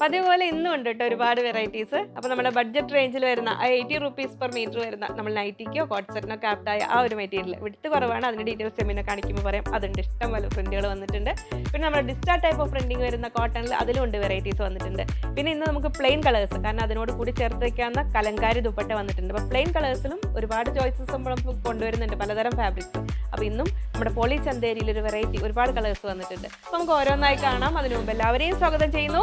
അപ്പൊ അതേപോലെ ഇന്നും ഉണ്ട് കേട്ടോ ഒരുപാട് വെറൈറ്റീസ് അപ്പോൾ നമ്മുടെ ബഡ്ജറ്റ് റേഞ്ചിൽ വരുന്ന ആ എയ്റ്റി റുപ്പീസ് പെർ മീറ്റർ വരുന്ന നമ്മൾ നൈറ്റിക്കോ കോട്ട്സെറ്റിനോ ക്യാപ്റ്റായ ആ ഒരു മെറ്റീരിയൽ വിടുത്ത് കുറവാണ്. അതിന്റെ ഡീറ്റെയിൽസ് എമ്മിനെ കാണിക്കുമ്പോൾ പറയാം. അതുണ്ട്. ഇഷ്ടം പോലെ പ്രിന്റുകൾ വന്നിട്ടുണ്ട്. പിന്നെ നമ്മുടെ ഡിസ്റ്റാ ടൈപ്പ് ഓഫ് പ്രിന്റിംഗ് വരുന്ന കോട്ടണിൽ അതിലും ഉണ്ട് വെറൈറ്റീസ് വന്നിട്ടുണ്ട്. പിന്നെ ഇന്ന് നമുക്ക് പ്ലെയിൻ കളേഴ്സ് കാരണം അതിനോട് കൂടി ചേർത്ത് വയ്ക്കാവുന്ന കലങ്കാരി ദുപ്പട്ട വന്നിട്ടുണ്ട്. അപ്പോൾ പ്ലെയിൻ കളേഴ്സിലും ഒരുപാട് ചോയ്സസ് നമ്മൾ കൊണ്ടുവരുന്നുണ്ട്. പലതരം ഫാബ്രിക്സ് അപ്പോൾ ഇന്നും നമ്മുടെ പോളി ചന്തേരിയിൽ ഒരു വെറൈറ്റി ഒരുപാട് കളേഴ്സ് വന്നിട്ടുണ്ട്. അപ്പോൾ നമുക്ക് ഓരോന്നായി കാണാം. അതിനു മുമ്പ് എല്ലാവരെയും സ്വാഗതം ചെയ്യുന്നു.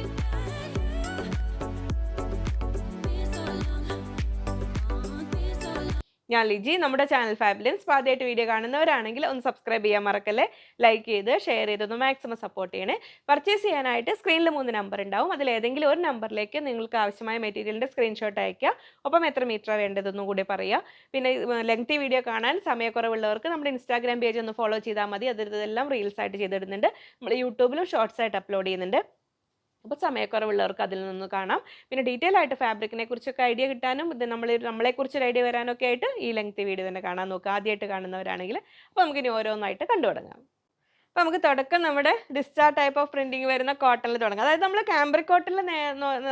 ഞാൻ ലിജി. നമ്മുടെ ചാനൽ ഫാബിലിൻസ് ആദ്യമായിട്ട് വീഡിയോ കാണുന്നവരാണെങ്കിൽ ഒന്ന് സബ്സ്ക്രൈബ് ചെയ്യാൻ മറക്കല്ലേ. ലൈക്ക് ചെയ്ത് ഷെയർ ചെയ്തൊന്ന് മാക്സിമം സപ്പോർട്ട് ചെയ്യണേ. പർച്ചേസ് ചെയ്യാനായിട്ട് സ്ക്രീനിൽ മൂന്ന് നമ്പർ ഉണ്ടാവും. അതിൽ ഏതെങ്കിലും ഒരു നമ്പറിലേക്ക് നിങ്ങൾക്ക് ആവശ്യമായ മെറ്റീരിയലിന്റെ സ്ക്രീൻഷോട്ട് അയക്കുക ഒപ്പം എത്ര മീറ്റർ വേണ്ടതെന്നും കൂടി പറയുക പിന്നെ ലെങ്തി വീഡിയോ കാണാൻ സമയക്കുറവുള്ളവർക്ക് നമ്മുടെ ഇൻസ്റ്റാഗ്രാം പേജ് ഒന്ന് ഫോളോ ചെയ്താൽ മതി. അതിലെല്ലാം റീൽസ് ആയിട്ട് ചെയ്തിടുന്നുണ്ട്. നമ്മൾ യൂട്യൂബിലും ഷോർട്സ് ആയിട്ട് അപ്ലോഡ് ചെയ്യുന്നുണ്ട്. അപ്പോൾ സമയക്കുറവുള്ളവർക്ക് അതിൽ നിന്ന് കാണാം. പിന്നെ ഡീറ്റെയിൽ ആയിട്ട് ഫാബ്രിക്കിനെ കുറിച്ചൊക്കെ ഐഡിയ കിട്ടാനും ഇത് നമ്മൾ നമ്മളെക്കുറിച്ച് ഒരു ഐഡിയ വരാനൊക്കെ ആയിട്ട് ഈ ലെങ്ത് വീഡിയോ തന്നെ കാണാൻ നോക്കുക. ആദ്യമായിട്ട് കാണുന്നവരാണെങ്കിൽ അപ്പോൾ നമുക്കിനി ഓരോന്നായിട്ട് കണ്ടു തുടങ്ങാം അപ്പോൾ നമുക്ക് തുടക്കം നമ്മുടെ ഡിസ്ചാർ ടൈപ്പ് ഓഫ് പ്രിന്റിങ് വരുന്ന കോട്ടണിൽ തുടങ്ങാം. അതായത് നമ്മൾ ക്യാമ്പ്രിക് കോട്ടണിൽ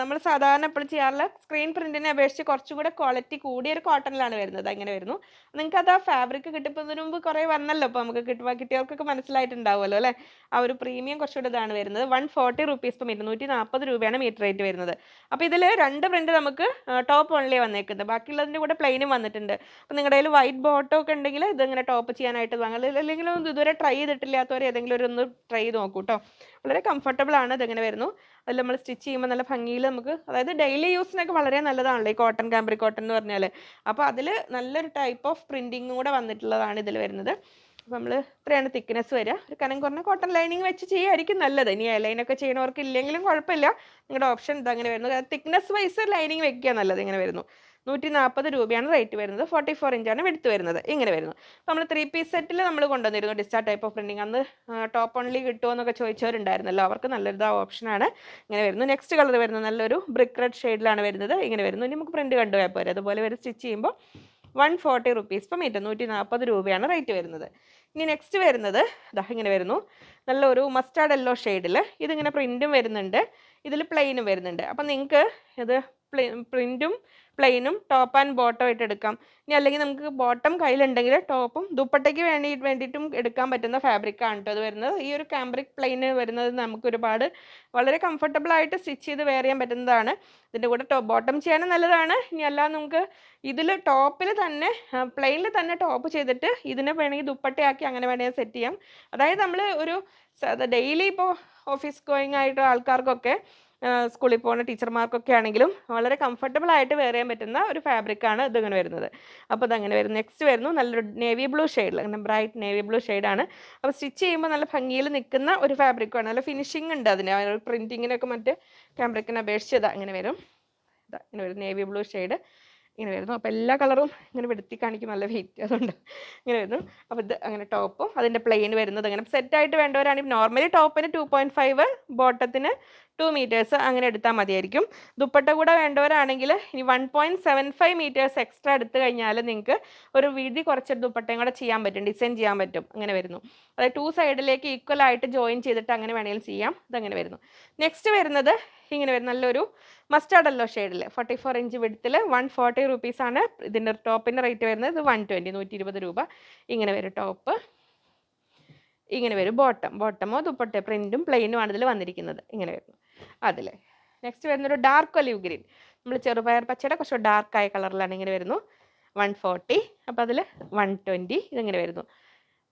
നമ്മൾ സാധാരണ എപ്പോഴും ചെയ്യാറുള്ള സ്ക്രീൻ പ്രിന്റിനെ അപേക്ഷിച്ച് കുറച്ചും കൂടെ ക്വാളിറ്റി കൂടിയ ഒരു കോട്ടണിലാണ് വരുന്നത്. അങ്ങനെ വരുന്നു. നിങ്ങൾക്ക് അത് ആ ഫാബ്രിക് കിട്ടുന്നതിന് മുമ്പ് കുറേ വന്നല്ലോ അപ്പോൾ നമുക്ക് കിട്ടുക കിട്ടിയവർക്കൊക്കെ മനസ്സിലായിട്ടുണ്ടാവുമല്ലോ അല്ലേ? ആ ഒരു പ്രീമിയം കുറച്ചുകൂടെ ഇതാണ് വരുന്നത്. വൺ ഫോർട്ടി റുപ്പീസ് ഇപ്പം ഇരുന്നൂറ്റി നാൽപ്പത് രൂപയാണ് മീറ്റർ റേറ്റ് വരുന്നത്. അപ്പോൾ ഇതിൽ രണ്ട് പ്രിന്റ് നമുക്ക് ടോപ്പ് ഓൺലി വന്നേക്കുന്നത്. ബാക്കിയുള്ളതിന്റെ കൂടെ പ്ലെയിനും വന്നിട്ടുണ്ട്. അപ്പോൾ നിങ്ങളുടെ കയ്യിൽ വൈറ്റ് ബോട്ടോ ഒക്കെ ഉണ്ടെങ്കിൽ ഇതിങ്ങനെ ടോപ്പ് ചെയ്യാനായിട്ട് വാങ്ങാം. അല്ലെങ്കിൽ ഇതുവരെ ട്രൈ ചെയ്തിട്ടില്ലാത്തവർ ഏതെങ്കിലും ഒരു ഒന്ന് ട്രൈ ചെയ്ത് നോക്കൂ കേട്ടോ വളരെ കംഫർട്ടബിൾ ആണ് ഇതെങ്ങനെ വരുന്നു. അതിൽ നമ്മൾ സ്റ്റിച്ച് ചെയ്യുമ്പോൾ നല്ല ഭംഗിയിൽ നമുക്ക് അതായത് ഡെയിലി യൂസിനൊക്കെ വളരെ നല്ലതാണല്ലോ ഈ കോട്ടൺ കാമ്പറി കോട്ടൺ എന്ന് പറഞ്ഞാൽ അപ്പോൾ അതിൽ നല്ലൊരു ടൈപ്പ് ഓഫ് പ്രിന്റിങ്ങും കൂടെ വന്നിട്ടുള്ളതാണ് ഇതിൽ വരുന്നത്. നമ്മൾ ഇത്രയാണ് തിക്നെസ് വരിക. ഒരു കനം കുറഞ്ഞ കോട്ടൺ ലൈനിങ് വെച്ച് ചെയ്യുമായിരിക്കും നല്ലത്. ഇനി ലൈനൊക്കെ ചെയ്യണവർക്ക് ഇല്ലെങ്കിലും കുഴപ്പമില്ല. നിങ്ങളുടെ ഓപ്ഷൻ ഇതങ്ങനെ വരുന്നു. തിക്നെസ് വൈസ് ലൈനിങ് വെക്കുക നല്ലത് ഇങ്ങനെ വരുന്നു. നൂറ്റി നാൽപ്പത് രൂപയാണ് റേറ്റ് വരുന്നത്. ഫോർട്ടി ഫോർ ഇഞ്ചാണ് വെടുത്ത് വരുന്നത്. ഇങ്ങനെ വരുന്നു. അപ്പോൾ നമ്മൾ ത്രീ പീസ് സെറ്റിൽ നമ്മൾ കൊണ്ടുവന്നിരുന്നു. ഡിസ്റ്റാർ ടൈപ്പ് ഓഫ് പ്രിന്റിങ് അന്ന് ടോപ്പ് ഓൺലി കിട്ടുമോ എന്നൊക്കെ ചോദിച്ചവരുണ്ടായിരുന്നല്ലോ. അവർക്ക് നല്ലൊരു ഓപ്ഷനാണ് ഇങ്ങനെ വരുന്നു. നെക്സ്റ്റ് കളർ വരുന്നത് നല്ലൊരു ബ്രിക്ക് റെഡ് ഷെയ്ഡിലാണ് വരുന്നത്. ഇങ്ങനെ വരുന്നു. ഇനി നമുക്ക് പ്രിന്റ് കണ്ടുപോയാൽ പോരെ. അതുപോലെ വരെ സ്റ്റിച്ച് ചെയ്യുമ്പോൾ one forty rupees per metre നൂറ്റി നാൽപ്പത് രൂപയാണ് റേറ്റ് വരുന്നത്. ഇനി നെക്സ്റ്റ് വരുന്നത് ഇതാ ഇങ്ങനെ വരുന്നു. നല്ലൊരു മസ്റ്റാർഡ് യെല്ലോ ഷെയ്ഡിൽ ഇതിങ്ങനെ പ്രിന്റും വരുന്നുണ്ട്. ഇതിൽ പ്ലെയിനും വരുന്നുണ്ട്. അപ്പം നിങ്ങൾക്ക് ഇത് പ്രിന്റും പ്ലെയിനും ടോപ്പ് ആൻഡ് ബോട്ടം ആയിട്ട് എടുക്കാം. ഇനി അല്ലെങ്കിൽ നമുക്ക് ബോട്ടം കയ്യിലുണ്ടെങ്കിൽ ടോപ്പും ദുപ്പട്ടയ്ക്ക് വേണ്ടി വേണ്ടിയിട്ടും എടുക്കാൻ പറ്റുന്ന ഫാബ്രിക് ആണ് കേട്ടോ അത് വരുന്നത്. ഈ ഒരു ക്യാമ്പ്രിക് പ്ലെയിന് വരുന്നത് നമുക്ക് ഒരുപാട് വളരെ കംഫർട്ടബിൾ ആയിട്ട് സ്റ്റിച്ച് ചെയ്ത് വെയർ ചെയ്യാൻ പറ്റുന്നതാണ്. ഇതിന്റെ കൂടെ ടോപ്പ് ബോട്ടം ചെയ്യാനും നല്ലതാണ്. ഇനി അല്ലാതെ നമുക്ക് ഇതിൽ ടോപ്പിൽ തന്നെ പ്ലെയിനിൽ തന്നെ ടോപ്പ് ചെയ്തിട്ട് ഇതിനെ വേണമെങ്കിൽ ദുപ്പട്ടയാക്കി അങ്ങനെ വേണമെങ്കിൽ സെറ്റ് ചെയ്യാം. അതായത് നമ്മൾ ഒരു ഡെയിലി ഇപ്പോൾ ഓഫീസ് ഗോയിങ് ആയിട്ട് ആൾക്കാർക്കൊക്കെ സ്കൂളിൽ പോകുന്ന ടീച്ചർമാർക്കൊക്കെ ആണെങ്കിലും വളരെ കംഫർട്ടബിൾ ആയിട്ട് വേറെയാൻ പറ്റുന്ന ഒരു ഫാബ്രിക്കാണ് ഇതിങ്ങനെ വരുന്നത്. അപ്പോൾ അതങ്ങനെ വരും നെക്സ്റ്റ് വരുന്നു. നല്ലൊരു നേവി ബ്ലൂ ഷെയ്ഡിൽ അങ്ങനെ ബ്രൈറ്റ് നേവി ബ്ലൂ ഷെയ്ഡാണ് അപ്പോൾ സ്റ്റിച്ച് ചെയ്യുമ്പോൾ നല്ല ഭംഗിയിൽ നിൽക്കുന്ന ഒരു ഫാബ്രിക്കാണ് നല്ല ഫിനിഷിംഗ് ഉണ്ട് അതിന്. പ്രിന്റിങ്ങിനൊക്കെ മറ്റ് ഫാബ്രിക്കിനെ അപേക്ഷിച്ച് ഇങ്ങനെ വരും. ഇതാ ഇങ്ങനെ വരും നേവി ബ്ലൂ ഷെയ്ഡ് ഇങ്ങനെ വരുന്നു. അപ്പോൾ എല്ലാ കളറും ഇങ്ങനെ വെടുത്തി കാണിക്കും. നല്ല വെയിറ്റ് അതുകൊണ്ട് ഇങ്ങനെ വരുന്നു. അപ്പോൾ ഇത് അങ്ങനെ ടോപ്പും അതിന്റെ പ്ലെയിൻ വരുന്നത് അങ്ങനെ സെറ്റായിട്ട് വേണ്ടവരാണെങ്കിൽ നോർമലി ടോപ്പിന് ടു പോയിന്റ് ഫൈവ് ബോട്ടത്തിന് ടു മീറ്റേഴ്സ് അങ്ങനെ എടുത്താൽ മതിയായിരിക്കും. ദുപ്പട്ട കൂടെ വേണ്ടവരാണെങ്കിൽ ഇനി one point seven five metres extra എടുത്തു കഴിഞ്ഞാൽ നിങ്ങൾക്ക് ഒരു വീതി കുറച്ച് ദുപ്പട്ടയും കൂടെ ചെയ്യാൻ പറ്റും ഡിസൈൻ ചെയ്യാൻ പറ്റും. അങ്ങനെ വരുന്നു. അതായത് ടു സൈഡിലേക്ക് ഈക്വൽ ആയിട്ട് ജോയിൻ ചെയ്തിട്ട് അങ്ങനെ വേണമെങ്കിലും ചെയ്യാം. ഇതങ്ങനെ വരുന്നു. നെക്സ്റ്റ് വരുന്നത് ഇങ്ങനെ വരും നല്ലൊരു മസ്റ്റാർഡ് അല്ലോ ഷെയ്ഡിൽ ഫോർട്ടി ഫോർ ഇഞ്ച് വിടത്തിൽ വൺ ഫോർട്ടി റുപ്പീസാണ് ഇതിന്റെ ടോപ്പിന്റെ റേറ്റ് വരുന്നത് ഇത് വൺ ട്വന്റി നൂറ്റി ഇരുപത് രൂപ. ഇങ്ങനെ വരും ടോപ്പ് ഇങ്ങനെ വരും. ബോട്ടം ബോട്ടമോ ദുപ്പട്ട പ്രിന്റും പ്ലെയിനും ആണ് ഇതിൽ വന്നിരിക്കുന്നത്. ഇങ്ങനെ വരുന്നു അതിൽ നെക്സ്റ്റ് വരുന്നൊരു ഡാർക്ക് ഒലിവ് ഗ്രീൻ നമ്മൾ ചെറുപയർ പച്ചയുടെ കുറച്ച് ഡാർക്കായ കളറിലാണ് ഇങ്ങനെ വരുന്നു. വൺ ഫോർട്ടി അപ്പോൾ അതിൽ വൺ ട്വന്റി ഇതിങ്ങനെ വരുന്നു.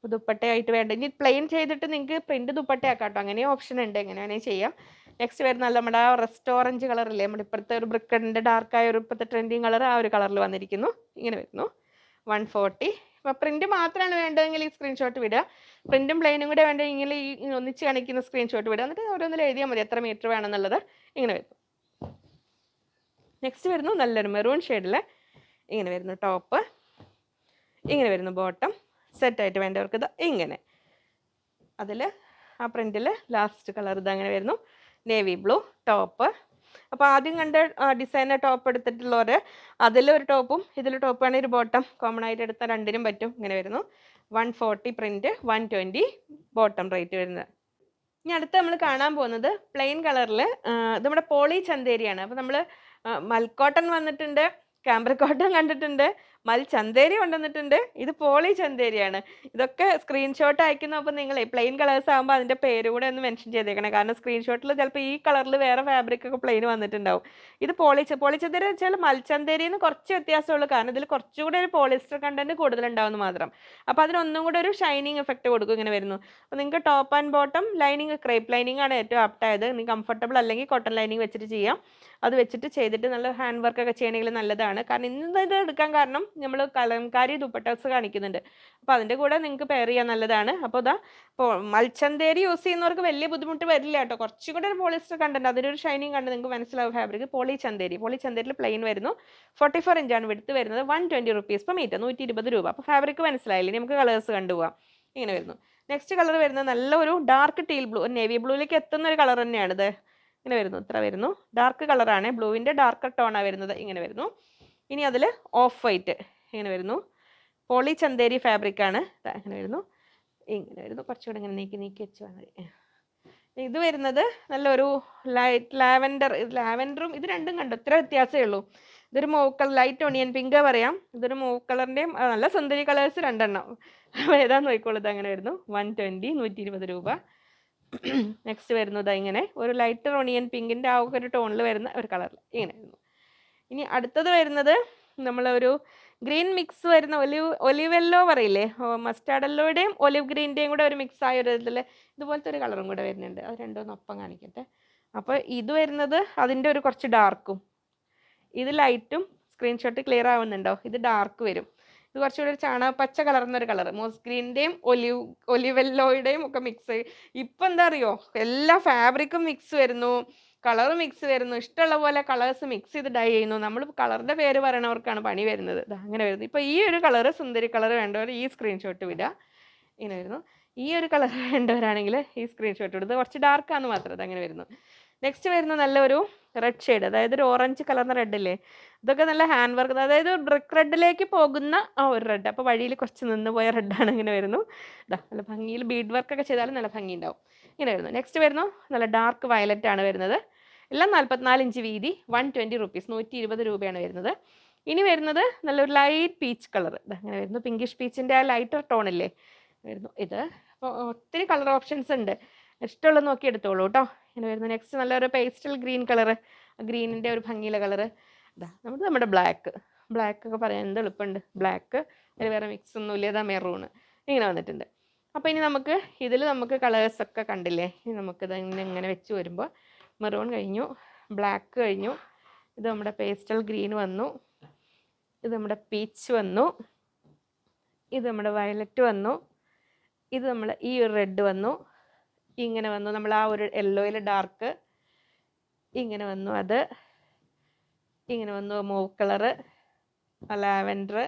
ദുപ്പട്ടയായിട്ട് വേണ്ട. ഇനി പ്ലെയിൻ ചെയ്തിട്ട് നിങ്ങൾക്ക് പ്രിന്റ് ദുപ്പട്ടയാക്കാം കേട്ടോ അങ്ങനെ ഓപ്ഷൻ ഉണ്ട്. എങ്ങനെ വേണമെങ്കിൽ ചെയ്യാം. നെക്സ്റ്റ് വരുന്നത് നമ്മുടെ റെസ്റ്റോറന്റ് കളറില്ലേ നമ്മുടെ ഇപ്പോഴത്തെ ഒരു ബ്രിക്കണിന്റെ ഡാർക്കായ ഒരു ഇപ്പോഴത്തെ ട്രെൻഡിങ് കളർ ആ ഒരു കളറിൽ വന്നിരിക്കുന്നു. ഇങ്ങനെ വരുന്നു. വൺ ഫോർട്ടി അപ്പോൾ പ്രിന്റ് മാത്രമാണ് വേണ്ടതെങ്കിൽ ഈ സ്ക്രീൻഷോട്ട് വിടുക പ്രിന്റും പ്ലെയിനും കൂടെ വേണ്ട ഇങ്ങനെ ഈ ഒന്നിച്ച് കാണിക്കുന്ന സ്ക്രീൻഷോട്ട് വിടുക എന്നിട്ട് ഓരോന്നിൽ എഴുതിയാൽ മതി. എത്ര മീറ്റർ വേണമെന്നുള്ളത് ഇങ്ങനെ വരുന്നു നെക്സ്റ്റ് വരുന്നു നല്ലൊരു മെറൂൺ ഷെയ്ഡിൽ ഇങ്ങനെ വരുന്നു ടോപ്പ് ഇങ്ങനെ വരുന്നു ബോട്ടം സെറ്റായിട്ട് വേണ്ടവർക്ക് ഇത് ഇങ്ങനെ. അതിൽ ആ പ്രിന്റിൽ ലാസ്റ്റ് കളർ ഇത് അങ്ങനെ വരുന്നു. നേവി ബ്ലൂ ടോപ്പ് അപ്പോൾ ആദ്യം കണ്ട ഡിസൈനർ ടോപ്പ് എടുത്തിട്ടുള്ളവർ അതിലൊരു ടോപ്പും ഇതിൽ ടോപ്പ് ആണെങ്കിൽ ഒരു ബോട്ടം കോമൺ ആയിട്ട് എടുത്താൽ രണ്ടിനും പറ്റും. ഇങ്ങനെ വരുന്നു. One forty print one twenty bottom rate വരുന്നത്. ഇനി അടുത്ത് നമ്മൾ കാണാൻ പോകുന്നത് പ്ലെയിൻ കളറിൽ നമ്മുടെ പോളി ചന്തേരിയാണ് അപ്പോൾ നമ്മൾ മൽക്കോട്ടൺ വന്നിട്ടുണ്ട് ക്യാമ്പർ കോട്ടൺ കണ്ടിട്ടുണ്ട് മൽ ചന്തേരി കൊണ്ടുവന്നിട്ടുണ്ട്. ഇത് പോളി ചന്തേരിയാണ് ഇതൊക്കെ സ്ക്രീൻഷോട്ട് അയക്കുന്നപ്പോൾ നിങ്ങൾ പ്ലെയിൻ കളേഴ്സ് ആകുമ്പോൾ അതിന്റെ പേര് കൂടെ ഒന്ന് മെൻഷൻ ചെയ്തേക്കണം. കാരണം സ്ക്രീൻഷോട്ടിൽ ചിലപ്പോൾ ഈ കളറിൽ വേറെ ഫാബ്രിക് ഒക്കെ പ്ലെയിൻ വന്നിട്ടുണ്ടാവും. ഇത് പോളി പോളി ചന്തേരി വെച്ചാൽ മൽച്ചന്തേരിന്ന് കുറച്ച് വ്യത്യാസമുള്ളൂ. കാരണം ഇതിൽ കുറച്ചുകൂടെ ഒരു പോളിസ്റ്റർ കണ്ടന്റ് കൂടുതലുണ്ടാവുമെന്ന് മാത്രം. അപ്പോൾ അതിനൊന്നും കൂടെ ഒരു ഷൈനിങ് എഫക്റ്റ് കൊടുക്കും ഇങ്ങനെ വരുന്നു. അപ്പോൾ നിങ്ങൾക്ക് top and bottom lining crepe lining ആണ് ഏറ്റവും ആപ്റ്റായത് നിങ്ങൾക്ക് കംഫർട്ടബിൾ അല്ലെങ്കിൽ കോട്ടൺ ലൈനിങ് വെച്ചിട്ട് ചെയ്യാം. അത് വെച്ചിട്ട് ചെയ്തിട്ട് നല്ല ഹാൻഡ് വർക്ക് ഒക്കെ ചെയ്യണമെങ്കിൽ നല്ലതാണ്. കാരണം ഇന്ന് ഇത് എടുക്കാൻ കാരണം നമ്മൾ കലംകാരി ദുപ്പട്ടാസ് കാണിക്കുന്നുണ്ട്. അപ്പോൾ അതിന്റെ കൂടെ നിങ്ങൾക്ക് പെയർ ചെയ്യാൻ നല്ലതാണ്. അപ്പോൾ ഇതാ ഇപ്പോൾ മൽച്ചന്തേരി യൂസ് ചെയ്യുന്നവർക്ക് വലിയ ബുദ്ധിമുട്ട് വരില്ല കേട്ടോ. കുറച്ചും കൂടെ ഒരു പോളിസ്റ്റർ കണ്ടന്റ് അതിനൊരു ഷൈനിങ് കണ്ട് നിങ്ങൾക്ക് മനസ്സിലാവും ഫാബ്രിക് പോളി ചന്തേരി പോളി ചന്തേരിയിൽ പ്ലെയിൻ വരുന്നു. ഫോർട്ടി ഫോർ ഇഞ്ചാണ് വിടുത്ത് വരുന്നത്. One twenty rupees per metre നൂറ്റി ഇരുപത് രൂപ. അപ്പോൾ ഫാബ്രിക് മനസ്സിലായില്ലേ? നമുക്ക് കളേഴ്സ് കണ്ടുപോകാം ഇങ്ങനെ വരുന്നു. നെക്സ്റ്റ് കളർ വരുന്നത് നല്ലൊരു ഡാർക്ക് ടീൽ ബ്ലൂ നേവി ബ്ലൂയിലേക്ക് എത്തുന്ന ഒരു കളർ തന്നെയാണ് ഇങ്ങനെ വരുന്നു. ഇത്ര വരുന്നു. ഡാർക്ക് കളറാണ് ബ്ലൂവിന്റെ ഡാർക്ക് ടോണാണ് വരുന്നത്. ഇങ്ങനെ വരുന്നു. ഇനി അതിൽ ഓഫ് വൈറ്റ് ഇങ്ങനെ വരുന്നു. പോളി ചന്തേരി ഫാബ്രിക്കാണ് ദാ ഇങ്ങനെ വരുന്നു. ഇങ്ങനെ വരുന്നു. കുറച്ചുകൂടെ ഇങ്ങനെ നീക്കി നീക്കി വെച്ച് മതി. ഇത് വരുന്നത് നല്ലൊരു ലൈറ്റ് ലാവൻഡർ ലാവൻഡറും ഇത് രണ്ടും കണ്ടു. ഇത്ര വ്യത്യാസമേ ഉള്ളൂ. ഇതൊരു mauve colour light onion pink പറയാം. ഇതൊരു മൂവ് കളറിന്റെയും നല്ല സുന്ദരി കളേഴ്സ് രണ്ടെണ്ണം. ഏതാന്ന് നോക്കിക്കോളൂ. അങ്ങനെ വരുന്നു. വൺ ട്വന്റി നൂറ്റി ഇരുപത് രൂപ നെക്സ്റ്റ് വരുന്നത് ഇങ്ങനെ. ഒരു ലൈറ്റർ ഒണിയൻ പിങ്കിന്റെ ആ ഒരു ടോണിൽ വരുന്ന ഒരു കളറിൽ ഇങ്ങനെ വരുന്നു. ഇനി അടുത്തത് വരുന്നത് നമ്മളൊരു ഗ്രീൻ മിക്സ് വരുന്ന ഒലിവ് ഒലിവെല്ലോ പറയില്ലേ? മസ്റ്റാർഡല്ലോയുടെയും ഒലിവ് ഗ്രീന്റെയും കൂടെ ഒരു മിക്സ് ആയ ഒരു ഇതുപോലത്തെ ഒരു കളറും കൂടെ വരുന്നുണ്ട്. അത് രണ്ടും ഒപ്പം കാണിക്കട്ടെ. അപ്പോൾ ഇത് വരുന്നത് അതിന്റെ ഒരു കുറച്ച് ഡാർക്കും. ഇത് ലൈറ്റും സ്ക്രീൻഷോട്ട് ക്ലിയർ ആവുന്നുണ്ടോ? ഇത് ഡാർക്ക് വരും. ഇത് കുറച്ചുകൂടി ഒരു പച്ച കളർന്ന ഒരു കളർ മോസ് ഗ്രീന്റെയും ഒലിവ് ഒലിവെല്ലോയുടെയും ഒക്കെ മിക്സ്. ഇപ്പം എന്താ അറിയോ? എല്ലാ ഫാബ്രിക്കും മിക്സ് വരുന്നു. കളർ മിക്സ് വരുന്നു. ഇഷ്ടമുള്ള പോലെ കളേഴ്സ് മിക്സ് ചെയ്ത് ഡൈ ചെയ്യുന്നു. നമ്മൾ കളറിന്റെ പേര് പറയണവർക്കാണ് പണി വരുന്നത്. അങ്ങനെ വരുന്നത് ഇപ്പോൾ ഈ ഒരു കളർ സുന്ദരി കളർ വേണ്ടവർ ഈ സ്ക്രീൻഷോട്ട് വിടുക ഇങ്ങനെ വരുന്നു. ഈ ഒരു കളർ വേണ്ടവരാണെങ്കിൽ ഈ സ്ക്രീൻഷോട്ട് ഇടുന്നത് കുറച്ച് ഡാർക്കാന്ന് മാത്രം അത് അങ്ങനെ വരുന്നു. നെക്സ്റ്റ് വരുന്ന നല്ലൊരു റെഡ് ഷെയ്ഡ് അതായത് ഒരു ഓറഞ്ച് കളർന്ന റെഡ് അല്ലേ ഇതൊക്കെ നല്ല ഹാൻഡ് വർക്ക് അതായത് ബ്രിക്ക് റെഡിലേക്ക് പോകുന്ന ആ ഒരു റെഡ് അപ്പോൾ വഴിയിൽ കുറച്ച് നിന്ന് പോയ റെഡാണ് ഇങ്ങനെ വരുന്നു. ഇതാ നല്ല ഭംഗിയിൽ ബീഡ് വർക്കൊക്കെ ചെയ്താലും നല്ല ഭംഗി ഉണ്ടാവും ഇങ്ങനെ വരുന്നു. നെക്സ്റ്റ് വരുന്നു. നല്ല ഡാർക്ക് വയലറ്റ് ആണ് വരുന്നത്. എല്ലാം നാൽപ്പത്തിനാല് ഇഞ്ച് വീതി വൺ ട്വന്റി റുപ്പീസ് നൂറ്റി ഇരുപത് രൂപയാണ് വരുന്നത്. ഇനി വരുന്നത് നല്ലൊരു ലൈറ്റ് പീച്ച് കളർ അങ്ങനെ വരുന്നു. പിങ്കിഷ് പീച്ചിന്റെ ആ ലൈറ്റർ ടോണില്ലേ വരുന്നു. ഇത് അപ്പോൾ ഒത്തിരി കളർ ഓപ്ഷൻസ് ഉണ്ട്. ഇഷ്ടമുള്ള നോക്കി എടുത്തോളൂ കേട്ടോ ഇങ്ങനെ വരുന്നു. നെക്സ്റ്റ് നല്ലൊരു പേസ്റ്റൽ ഗ്രീൻ കളർ ഗ്രീനിന്റെ ഒരു ഭംഗിയുള്ള കളറ് ഇതാ നമ്മുടെ നമ്മുടെ ബ്ലാക്ക് ബ്ലാക്ക് ഒക്കെ പറയാൻ എന്ത് എളുപ്പമുണ്ട്? ബ്ലാക്ക് അതിൽ വേറെ മിക്സ് ഒന്നുമില്ല. ഇതാ മെറൂണ് ഇങ്ങനെ വന്നിട്ടുണ്ട്. അപ്പോൾ ഇനി നമുക്ക് ഇതിൽ നമുക്ക് കളേഴ്സൊക്കെ കണ്ടില്ലേ? ഇനി നമുക്കിത് ഇങ്ങനെ വെച്ച് വരുമ്പോൾ മെറൂൺ കഴിഞ്ഞു ബ്ലാക്ക് കഴിഞ്ഞു ഇത് നമ്മുടെ പേസ്റ്റൽ ഗ്രീൻ വന്നു ഇത് നമ്മുടെ പീച്ച് വന്നു ഇത് നമ്മുടെ വയലറ്റ് വന്നു ഇത് നമ്മൾ ഈ ഒരു റെഡ് വന്നു ഇങ്ങനെ വന്നു. നമ്മൾ ആ ഒരു യെല്ലോയിൽ ഡാർക്ക് ഇങ്ങനെ വന്നു അത് ഇങ്ങനെ വന്നു mauve colour lavender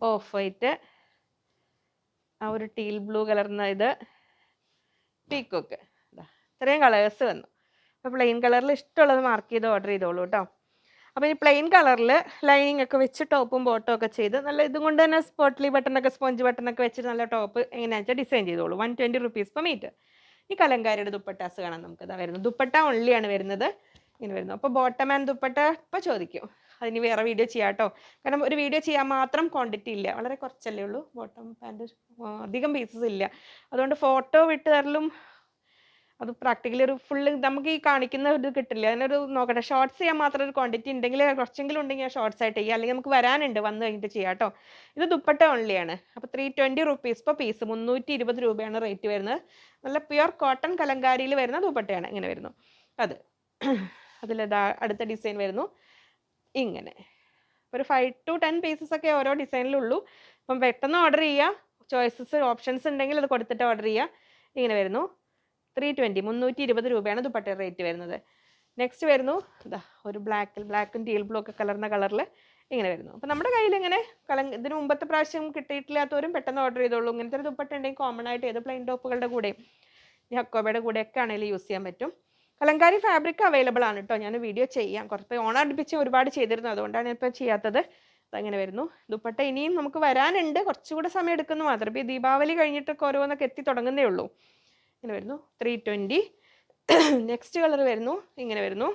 off white ആ ഒരു ടീൽ ബ്ലൂ കലർന്ന ഇത് പീക്കോക്ക് ഇത്രയും കളേഴ്സ് വന്നു. അപ്പോൾ പ്ലെയിൻ കളറിൽ ഇഷ്ടമുള്ളത് മാർക്ക് ചെയ്ത് ഓർഡർ ചെയ്തോളൂ കേട്ടോ അപ്പോൾ ഈ പ്ലെയിൻ കളറിൽ ലൈനിങ് ഒക്കെ വെച്ച് ടോപ്പും ബോട്ടും ഒക്കെ ചെയ്ത് നല്ല ഇതും കൊണ്ട് തന്നെ സ്പോട്ട്ലി ബട്ടണൊക്കെ സ്പോഞ്ച് ബട്ടണൊക്കെ വെച്ചിട്ട് നല്ല ടോപ്പ് എങ്ങനെയാണെന്ന് വെച്ചാൽ ഡിസൈൻ ചെയ്തോളൂ. One twenty rupees per metre ഈ കലങ്കാരിയുടെ ദുപ്പട്ടാസ് കാണാം നമുക്ക്. ഇതാ വരുന്നത്. ദുപ്പട്ട ഓൺലിയാണ് വരുന്നത്. ഇങ്ങനെ വരുന്നു. അപ്പോൾ ബോട്ടം ആൻഡ് ദുപ്പട്ട ഇപ്പോൾ ചോദിക്കും. അതിന് വേറെ വീഡിയോ ചെയ്യാം കേട്ടോ കാരണം ഒരു വീഡിയോ ചെയ്യാൻ മാത്രം ക്വാണ്ടിറ്റി ഇല്ല. വളരെ കുറച്ചല്ലേ ഉള്ളൂ. ബോട്ടം പാന്റ് അധികം പീസസ് ഇല്ല. അതുകൊണ്ട് ഫോട്ടോ വിട്ട് തരലും അത് പ്രാക്ടിക്കലി ഒരു ഫുള്ള് നമുക്ക് ഈ കാണിക്കുന്ന ഇത് കിട്ടില്ല. അതിനൊരു നോക്കട്ടെ ഷോർട്സ് ചെയ്യാൻ മാത്രം ഒരു ക്വാണ്ടിറ്റി ഉണ്ടെങ്കിൽ കുറച്ചെങ്കിലും ഉണ്ടെങ്കിൽ ഷോർട്സ് ആയിട്ട് ചെയ്യുക അല്ലെങ്കിൽ നമുക്ക് വരാനുണ്ട് വന്ന് കഴിഞ്ഞിട്ട് ചെയ്യാം കേട്ടോ. ഇത് ദുപ്പട്ട ഓൺലിയാണ് അപ്പോൾ ത്രീ ട്വന്റി റുപ്പീസ് ഇപ്പോൾ പീസ് മുന്നൂറ്റി ഇരുപത് രൂപയാണ് റേറ്റ് വരുന്നത്. നല്ല പ്യുർ കോട്ടൺ കലങ്കാരിയിൽ വരുന്ന ദുപ്പട്ടയാണ് ഇങ്ങനെ വരുന്നു. അത്. അതിലിതാ അടുത്ത ഡിസൈൻ വരുന്നു. ഇങ്ങനെ. ഒരു ഫൈവ് ടു ടെൻ പീസസ് ഒക്കെ ഓരോ ഡിസൈനിലുള്ളൂ അപ്പം പെട്ടെന്ന് ഓർഡർ ചെയ്യുക ചോയ്സസ് ഓപ്ഷൻസ് ഉണ്ടെങ്കിൽ അത് കൊടുത്തിട്ട് ഓർഡർ ചെയ്യുക ഇങ്ങനെ വരുന്നു. ത്രീ ട്വന്റി മുന്നൂറ്റി ഇരുപത് രൂപയാണ് ദുപ്പട്ടയുടെ റേറ്റ് വരുന്നത്. നെക്സ്റ്റ് വരുന്നു ഇതാ ഒരു ബ്ലാക്കിൽ ബ്ലാക്കും ടീൽ ബ്ലൂ ഒക്കെ കലർന്ന കളറിൽ ഇങ്ങനെ വരുന്നു. അപ്പോൾ നമ്മുടെ കയ്യിൽ ഇങ്ങനെ കല ഇതിന് മുമ്പത്തെ പ്രാവശ്യം കിട്ടിയിട്ടില്ലാത്തവരും പെട്ടെന്ന് ഓർഡർ ചെയ്തോളൂ. ഇങ്ങനത്തെ ഒരു ദുപ്പട്ട ഉണ്ടെങ്കിൽ കോമൺ ആയിട്ട് ഏത് പ്ലെയിൻ ടോപ്പുകളുടെ കൂടെയും ഈ ഹക്കോബയുടെ കൂടെയൊക്കെ ആണെങ്കിലും യൂസ് ചെയ്യാൻ പറ്റും. കലങ്കാരി ഫാബ്രിക് അവൈലബിൾ ആണ് കേട്ടോ ഞാൻ വീഡിയോ ചെയ്യാം. കുറച്ച് ഓൺ അടുപ്പിച്ച് ഒരുപാട് ചെയ്തിരുന്നു. അതുകൊണ്ടാണ് ഇപ്പോൾ ചെയ്യാത്തത്. അതങ്ങനെ വരുന്നു. ദുപ്പട്ട ഇനിയും നമുക്ക് വരാനുണ്ട്. കുറച്ചുകൂടെ സമയം എടുക്കുന്നു. മാത്രം ഇപ്പോൾ ഈ ദീപാവലി കഴിഞ്ഞിട്ടൊക്കെ ഓരോന്നൊക്കെ എത്തി തുടങ്ങുന്നേ ഉള്ളൂ. ഇങ്ങനെ വരുന്നു. ത്രീ ട്വന്റി നെക്സ്റ്റ് കളർ വരുന്നു. ഇങ്ങനെ വരുന്നു.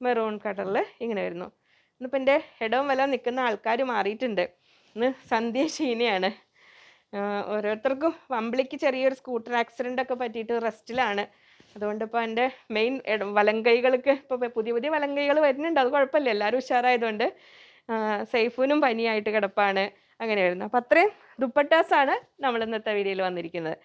മെറൂൺ കളറിൽ ഇങ്ങനെ വരുന്നു. ഇന്നിപ്പോൾ എന്റെ ഇടവും വല നിൽക്കുന്ന ആൾക്കാർ മാറിയിട്ടുണ്ട്. ഇന്ന് സന്ധ്യ ഷീനയാണ്. ഓരോരുത്തർക്കും വമ്പിളിക്ക് ചെറിയൊരു സ്കൂട്ടർ ആക്സിഡന്റ് ഒക്കെ പറ്റിയിട്ട് റെസ്റ്റിലാണ് അതുകൊണ്ട് ഇപ്പോൾ എന്റെ മെയിൻ വലങ്കൈകൾക്ക് ഇപ്പോൾ പുതിയ പുതിയ വലങ്കൈകൾ വരുന്നുണ്ട്. അത് കുഴപ്പമില്ല. എല്ലാവരും ഉഷാറായതുകൊണ്ട്. സേഫൂനും പനിയായിട്ട് കിടപ്പാണ്. അങ്ങനെ വരുന്നത് അപ്പം അത്രയും ദുപ്പട്ടാസാണ് നമ്മൾ ഇന്നത്തെ വീഡിയോയിൽ വന്നിരിക്കുന്നത്.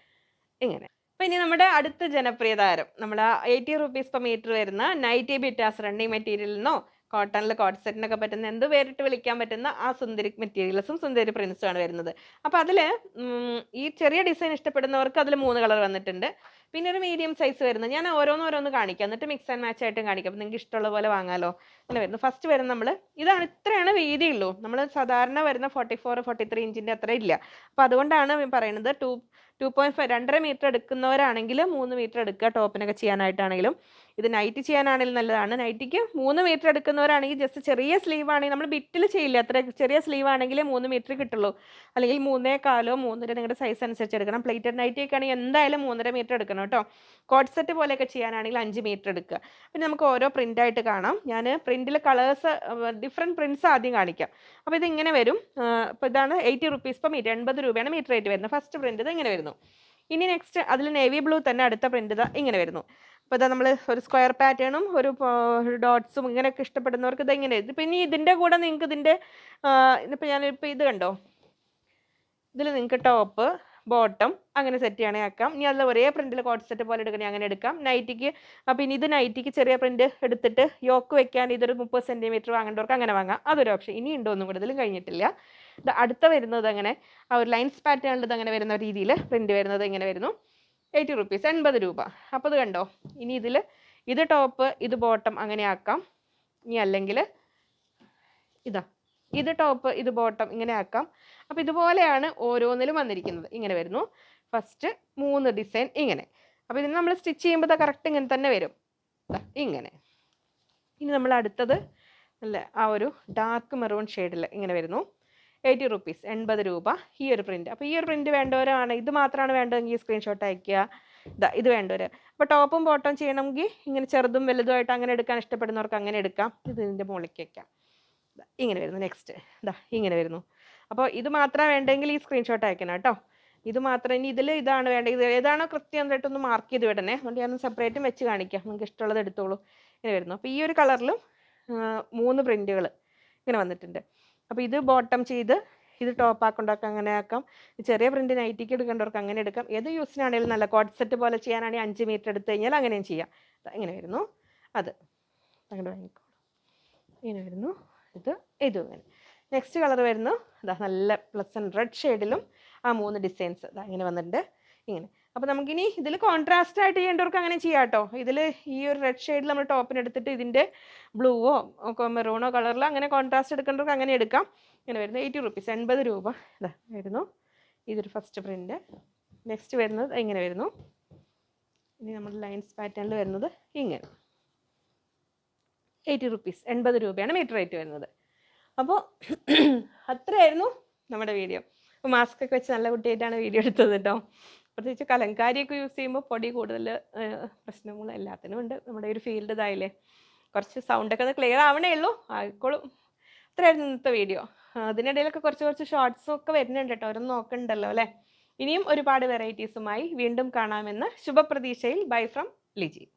ഇങ്ങനെ. അപ്പം ഇനി നമ്മുടെ അടുത്ത ജനപ്രിയ താരം നമ്മുടെ എയ്റ്റി റുപ്പീസ് പെർ മീറ്റർ വരുന്ന നൈറ്റി ബിറ്റാസ് റണ്ണിങ് നിന്നോ കോട്ടണിൽ കോട്ട് സെറ്റിനൊക്കെ പറ്റുന്ന എന്ത് പേരിട്ട് വിളിക്കാൻ പറ്റുന്ന ആ സുന്ദരി മെറ്റീരിയൽസും സുന്ദരി പ്രിൻസും ആണ് വരുന്നത്. അപ്പോൾ അതിൽ ഈ ചെറിയ ഡിസൈൻ ഇഷ്ടപ്പെടുന്നവർക്ക് അതിൽ മൂന്ന് കളർ വന്നിട്ടുണ്ട്. പിന്നെ ഒരു മീഡിയം സൈസ് വരുന്നത്. ഞാൻ ഓരോന്നോരോന്ന് ഓരോന്ന് കാണിക്കാം. എന്നിട്ട് മിക്സ് ആൻഡ് മാച്ച് ആയിട്ടും കാണിക്കാം. നിങ്ങൾക്ക് ഇഷ്ടമുള്ള പോലെ വാങ്ങാലോ. അങ്ങനെ വരുന്നു. ഫസ്റ്റ് വരുന്ന നമ്മൾ ഇതാണ് ഇത്രയാണ് ഉള്ളൂ. നമ്മൾ സാധാരണ വരുന്ന ഫോർട്ടി ഫോർ ഫോർട്ടി ത്രീ ഇഞ്ചിന്റെ അത്ര ഇല്ല. അപ്പോൾ അതുകൊണ്ടാണ് പറയുന്നത് ടു ടു പോയിന്റ് ഫൈവ് രണ്ടര മീറ്റർ എടുക്കുന്നവരാണെങ്കിൽ മൂന്ന് മീറ്റർ എടുക്കുക ടോപ്പിനൊക്കെ ചെയ്യാനായിട്ടാണെങ്കിലും. ഇത് നൈറ്റ് ചെയ്യാനാണെങ്കിലും നല്ലതാണ്. നൈറ്റിക്ക് മൂന്ന് മീറ്റർ എടുക്കുന്നവരാണെങ്കിൽ ജസ്റ്റ് ചെറിയ സ്ലീവ് ആണെങ്കിൽ നമ്മൾ ബിറ്റിൽ ചെയ്യില്ല. അത്ര ചെറിയ സ്ലീവ് ആണെങ്കിൽ മൂന്ന് മീറ്റർ കിട്ടുള്ളൂ. അല്ലെങ്കിൽ മൂന്നേ കാലോ മൂന്നര നിങ്ങളുടെ സൈസ് അനുസരിച്ച് എടുക്കണം. പ്ലേറ്റഡ് നൈറ്റി ഒക്കെ ആണെങ്കിൽ എന്തായാലും മൂന്നര മീറ്റർ എടുക്കണം കേട്ടോ. കോട്ട് സെറ്റ് പോലെയൊക്കെ ചെയ്യാനാണെങ്കിൽ അഞ്ച് മീറ്റർ എടുക്കുക. പിന്നെ നമുക്ക് ഓരോ പ്രിന്റ് ആയിട്ട് കാണാം. ഞാൻ പ്രിന്റിൽ കളേഴ്സ് ഡിഫറെന്റ് പ്രിന്റ്സ് ആദ്യം കാണിക്കാം. അപ്പോൾ ഇതിങ്ങനെ വരും. അപ്പോൾ ഇതാണ് എയ്റ്റി റുപ്പീസ് പെർ മീറ്റർ എൺപത് രൂപയാണ് മീറ്റർ റേറ്റ് വരുന്നത്. ഫസ്റ്റ് പ്രിന്റ് ഇത് ഇങ്ങനെ വരുന്നു. ഇനി നെക്സ്റ്റ് അതിൽ നേവി ബ്ലൂ തന്നെ അടുത്ത പ്രിന്റ് ഇതാ ഇങ്ങനെ വരുന്നു. അപ്പോൾ ഇതാ നമ്മൾ ഒരു സ്ക്വയർ പാറ്റേണും ഒരു ഡോട്ട്സും ഇങ്ങനെയൊക്കെ ഇഷ്ടപ്പെടുന്നവർക്ക് ഇത് ഇങ്ങനെ ഇതിപ്പോൾ ഇനി ഇതിന്റെ കൂടെ നിങ്ങൾക്ക് ഇതിന്റെ ഇന്നിപ്പോൾ ഞാനിപ്പോൾ ഇത് കണ്ടോ? ഇതിൽ നിങ്ങൾക്ക് ടോപ്പ് ബോട്ടം അങ്ങനെ സെറ്റ് ചെയ്യണേ ആക്കാം. ഇനി അതിൽ ഒരേ പ്രിന്റിൽ കോട്ട് സെറ്റ് പോലെ എടുക്കണേ അങ്ങനെ എടുക്കാം. നൈറ്റിക്ക് അപ്പോൾ ഇനി ഇത് നൈറ്റിക്ക് ചെറിയ പ്രിന്റ് എടുത്തിട്ട് യോക്ക് വെക്കാൻ ഇതൊരു മുപ്പത് സെന്റിമീറ്റർ വാങ്ങേണ്ടവർക്ക് അങ്ങനെ വാങ്ങാം. അതൊരു ഓപ്ഷൻ ഇനി ഉണ്ടോ ഒന്നും കൂടുതലും കഴിഞ്ഞിട്ടില്ല. ഇത് അടുത്ത വരുന്നത് അങ്ങനെ ആ ഒരു ലൈൻസ് പാറ്റേണിൽ ഇത് അങ്ങനെ വരുന്ന രീതിയിൽ പ്രിന്റ് വരുന്നത് എങ്ങനെ വരുന്നു. എയ്റ്റി റുപ്പീസ് എൺപത് രൂപ. അപ്പോൾ ഇത് കണ്ടോ? ഇനി ഇതിൽ ഇത് ടോപ്പ് ഇത് ബോട്ടം അങ്ങനെ ആക്കാം. ഇനി അല്ലെങ്കിൽ ഇതാ ഇത് ടോപ്പ് ഇത് ബോട്ടം ഇങ്ങനെ ആക്കാം. അപ്പോൾ ഇതുപോലെയാണ് ഓരോന്നിലും വന്നിരിക്കുന്നത്. ഇങ്ങനെ വരുന്നു. ഫസ്റ്റ് മൂന്ന് ഡിസൈൻ ഇങ്ങനെ. അപ്പോൾ ഇതിന് നമ്മൾ സ്റ്റിച്ച് ചെയ്യുമ്പോൾ കറക്റ്റ് ഇങ്ങനെ തന്നെ വരും. ഇങ്ങനെ. ഇനി നമ്മൾ അടുത്തത് അല്ലേ ആ ഒരു ഡാർക്ക് മെറൂൺ ഷെയ്ഡിൽ ഇങ്ങനെ വരുന്നു. എയ്റ്റി റുപ്പീസ് എൺപത് രൂപ ഈ ഒരു പ്രിന്റ് അപ്പോൾ ഈ ഒരു പ്രിന്റ് വേണ്ടവരാണ്. ഇത് മാത്രമാണ് വേണ്ടതെങ്കിൽ സ്ക്രീൻഷോട്ട് അയയ്ക്കുക. ഇതാ ഇത് വേണ്ടവർ അപ്പോൾ ടോപ്പും ബോട്ടം ചെയ്യണമെങ്കിൽ ഇങ്ങനെ ചെറുതും വലുതുമായിട്ട് അങ്ങനെ എടുക്കാൻ ഇഷ്ടപ്പെടുന്നവർക്ക് അങ്ങനെ എടുക്കാം. ഇത് ഇതിന്റെ മുകളിലേക്ക് വയ്ക്കാം ഇങ്ങനെ വരുന്നു നെക്സ്റ്റ് ഇതാ ഇങ്ങനെ വരുന്നു. അപ്പോൾ ഇത് മാത്രം വേണ്ടെങ്കിൽ ഈ സ്ക്രീൻഷോട്ട് അയക്കണം കേട്ടോ. ഇത് മാത്രം ഇനി ഇതിൽ ഇതാണ് വേണ്ടത്. ഇത് ഏതാണോ കൃത്യമായിട്ടൊന്ന് മാർക്ക് ചെയ്ത് വിടണേ. അതുകൊണ്ട് ഞാൻ സെപ്പറേറ്റും വെച്ച് കാണിക്കാം. നിങ്ങൾക്ക് ഇഷ്ടമുള്ളത് എടുത്തോളൂ. ഇങ്ങനെ വരുന്നു. അപ്പോൾ ഈ ഒരു കളറിലും മൂന്ന് പ്രിന്റുകൾ ഇങ്ങനെ വന്നിട്ടുണ്ട്. അപ്പോൾ ഇത് ബോട്ടം ചെയ്ത് ഇത് ടോപ്പ് ആക്കൊണ്ടൊക്കെ അങ്ങനെ ആക്കാം. ചെറിയ പ്രിന്റ് നൈറ്റിക്ക് എടുക്കേണ്ടവർക്ക് അങ്ങനെ എടുക്കാം. ഏത് യൂസിനാണെങ്കിലും നല്ല കോട്ട് സെറ്റ് പോലെ ചെയ്യാനാണെങ്കിൽ അഞ്ച് മീറ്റർ എടുത്തു കഴിഞ്ഞാൽ അങ്ങനെയും ചെയ്യാം. ഇങ്ങനെ വരുന്നു. അത് അങ്ങനെ വാങ്ങിക്കോളൂ. ഇങ്ങനെ വരുന്നു. ഇത് ഇതും ഇങ്ങനെ. നെക്സ്റ്റ് കളർ വരുന്നു. അതാ നല്ല പ്ലസ് ആൻഡ് റെഡ് ഷെയ്ഡിലും ആ മൂന്ന് ഡിസൈൻസ് ഇതാ ഇങ്ങനെ വന്നിട്ടുണ്ട്. ഇങ്ങനെ. അപ്പോൾ നമുക്കിനി ഇതിൽ കോൺട്രാസ്റ്റ് ആയിട്ട് ചെയ്യേണ്ടവർക്ക് അങ്ങനെ ചെയ്യാം കേട്ടോ ഇതിൽ ഈ ഒരു റെഡ് ഷെയ്ഡിൽ നമ്മൾ ടോപ്പിന് എടുത്തിട്ട് ഇതിന്റെ ബ്ലൂവോ മെറൂണോ കളറിലോ അങ്ങനെ കോൺട്രാസ്റ്റ് എടുക്കേണ്ടവർക്ക് അങ്ങനെ എടുക്കാം. ഇങ്ങനെ വരുന്നത് എയ്റ്റി റുപ്പീസ് എൺപത് രൂപ. ഇതാ വരുന്നു. ഇതൊരു ഫസ്റ്റ് പ്രിന്റ് നെക്സ്റ്റ് വരുന്നത് ഇങ്ങനെ വരുന്നു. ഇനി നമ്മുടെ ലൈൻസ് പാറ്റേണിൽ വരുന്നത് ഇങ്ങനെ. എയ്റ്റി റുപ്പീസ് എൺപത് രൂപയാണ് മീറ്റർ റേറ്റ് വരുന്നത്. അപ്പോൾ അത്രയായിരുന്നു നമ്മുടെ വീഡിയോ അപ്പോൾ മാസ്ക് ഒക്കെ വെച്ച് നല്ല കുട്ടിയായിട്ടാണ് വീഡിയോ എടുത്തത് കേട്ടോ. പ്രത്യേകിച്ച് കലങ്കാരിയൊക്കെ യൂസ് ചെയ്യുമ്പോൾ പൊടി കൂടുതൽ പ്രശ്നങ്ങൾ എല്ലാത്തിനും ഉണ്ട്. നമ്മുടെ ഒരു ഫീൽഡ് ഇതായില്ലേ? കുറച്ച് സൗണ്ടൊക്കെ ക്ലിയർ ആവണേ ഉള്ളൂ. ആയിക്കോളും. അത്രയായിരുന്നു ഇന്നത്തെ വീഡിയോ അതിനിടയിലൊക്കെ കുറച്ച് കുറച്ച് ഷോർട്സും ഒക്കെ വരുന്നുണ്ട് കേട്ടോ. അവരൊന്നും നോക്കണ്ടല്ലോ അല്ലേ? ഇനിയും ഒരുപാട് വെറൈറ്റീസുമായി വീണ്ടും കാണാമെന്ന് ശുഭപ്രതീക്ഷയിൽ. Bye from Liji